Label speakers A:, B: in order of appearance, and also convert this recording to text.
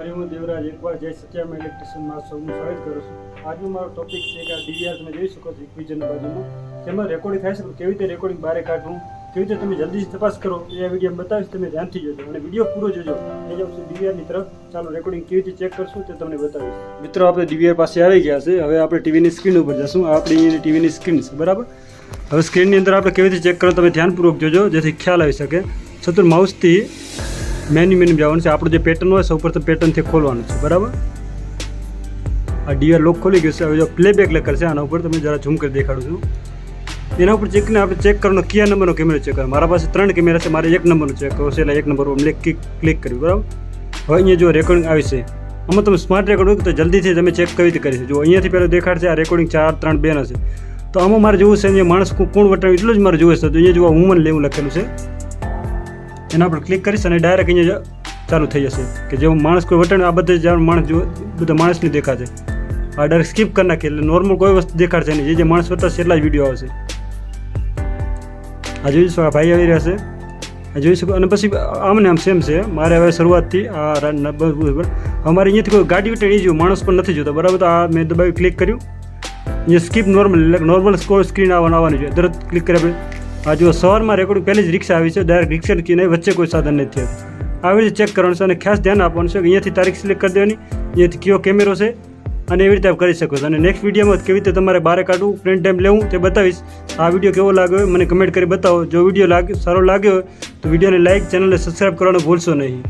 A: અરે હું દેવરાજ, એકવાર જય સત્યામ ઇલેક્ટ્રિશિયનમાં સૌનું સ્વાગત કરું છું. આજનો મારો ટોપિક છે કે આ ડીવીઆર તમે જોઈ શકો છો ઇક્વિઝન બાજુમાં. તેમાં રેકોર્ડિંગ થાય છે કેવી રીતે રેકોર્ડિંગ બહાર કાઢવું? કેવી રીતે તમે જલ્દીથી તપાસ કરો? એ વીડિયો બતાવીશ, તમે ધ્યાનથી જોજો અને વીડિયો પૂરો જોજો. એ જ છું ડીવીઆરની તરફ. ચાલો રેકોર્ડિંગ કેવી રીતે ચેક કરશું તે તમને બતાવીશ. મિત્રો, આપણે ડીવીઆર પાસે આવી ગયા છે. હવે આપણે ટીવીની સ્ક્રીન ઉપર જશું. આપણી ટીવીની સ્ક્રીન છે, બરાબર? હવે સ્ક્રીનની અંદર આપણે કેવી રીતે ચેક કરો તમે ધ્યાનપૂર્વક જોજો, જેથી ખ્યાલ આવી શકે. ચતુર માઉસથી મેન્યુ મેન્યુ જવાનું છે. આપણું જે પેટર્ન હોય સૌ પ્રથમ પેટર્નથી ખોલવાનું છે. બરાબર? આ ડીઆર લોક ખોલી ગયું છે. હવે જો પ્લેબેક લખેલ છે, આના ઉપર તમે જરા ઝૂમ કરી દેખાડું છું. એના ઉપર ચેકને આપણે ચેક કરવાનો કયા નંબરનો કેમેરો ચેક કરો મારા પાસે ત્રણ કેમેરા છે, મારે એક નંબરનો ચેક કરવો છે, એટલે એક નંબર ઉપર ક્લિક કર્યું બરાબર? હવે અહીંયા જો રેકોર્ડિંગ આવી છે. આમાં તમે સ્માર્ટ રેકોર્ડ તો જલ્દીથી તમે ચેક કેવી રીતે કરી છે અહીંયાથી પહેલાં દેખાડશે, આ રેકોર્ડિંગ ચાર, ત્રણ બેન હશે તો આમાં મારે જોવું છે, અહીંયા માણસ કોણ વટાવે એટલું જ મારે જોવે છે. તો અહીંયા જોવા હુમન લેવું લખેલું છે. એના પર ક્લિક કરીશ અને ડાયરેક્ટ અહીંયા ચાલુ થઈ જશે. કે જે માણસ કોઈ વટણ આ બધે જ્યાં માણસ જો, બધા માણસની દેખાશે. આ ડાયરેક્ટ સ્કીપ કરી નાખીએ એટલે નોર્મલ કોઈ વસ્તુ દેખાડશે નહીં. જે જે માણસ વટાશે એટલા જ વીડિયો આવશે. આ જોઈ શકો, આ ભાઈ આવી રહ્યા છે. આ જોઈ શકો, અને પછી આમને આમ સેમ છે. મારે હવે શરૂઆતથી આ રા- ન- બ- બ- બ- અમારે અહીંયાથી કોઈ ગાડી વટે નહીં જોયું, માણસ પણ નથી જોતા બરાબર આ મેં દબાવી ક્લિક કર્યું. અહીંયા skip normal normal score screen આવવાનું, આવવાની જોઈએ તરત ક્લિક કર્યા પછી આ જો સવારમાં રેકોર્ડિંગ પહેલી જ રિક્ષા આવી છે. ડાયરેક્ટ રિક્ષા કીને વચ્ચે કોઈ સાધન નથી આવ્યું આવી રીતે ચેક કરવાનું છે અને ખાસ ધ્યાન આપવાનું છે કે અહીંયાથી તારીખ સિલેક્ટ કરી દેવાની. અહીંયાથી કયો કેમેરો છે અને એવી રીતે આપ કરી શકો છો. અને નેક્સ્ટ વિડીયોમાં કેવી રીતે તમારે બહાર કાઢવું પ્રિન્ટ ટાઈમ લેવું તે બતાવીશ. આ વીડિયો કેવો લાગ્યો મને કમેન્ટ કરી બતાવો. જો વીડિયો લાગ્યો સારો લાગ્યો તો વિડીયોને લાઇક ચેનલને સબસ્ક્રાઈબ કરવાનું ભૂલશો નહીં.